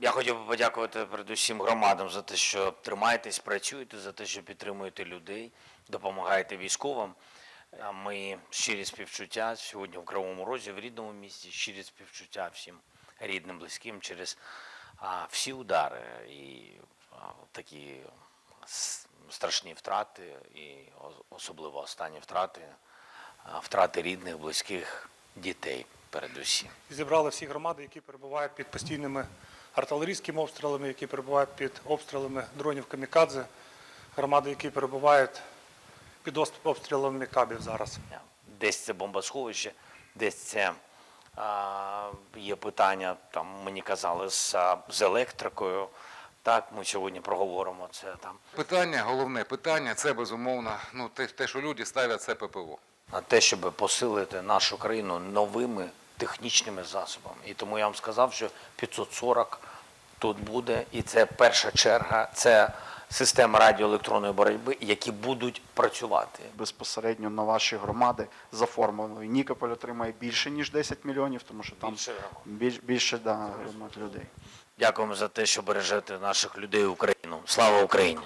Я хотів би подякувати передусім громадам за те, що тримаєтесь, працюєте, за те, що підтримуєте людей, допомагаєте військовим. Ми щирі співчуття сьогодні в Кривому Розі, в рідному місті, щирі співчуття всім рідним, близьким через всі удари і такі страшні втрати, і особливо останні втрати, втрати рідних, близьких дітей передусім. Зібрали всі громади, які перебувають під постійними артилерійськими обстрілами, які перебувають під обстрілами дронів камікадзе, громади, які перебувають під обстрілами кабів зараз. Десь це бомбосховище, десь це а, є питання, там мені казали, з, а, з електрикою. Так, ми сьогодні проговоримо це там. Питання, головне питання це безумовно ну, те, те, що люди ставлять це ППО. на те, щоб посилити нашу країну новими технічними засобами. І тому я вам сказав, що 540 тут буде, і це перша черга, це система радіоелектронної боротьби, які будуть працювати. безпосередньо на ваші громади за формулою. Нікополь отримає більше ніж 10 мільйонів, тому що там Більше більш, більше да, громад людей. Дякуємо за те, що бережете наших людей Україну. Слава Україні!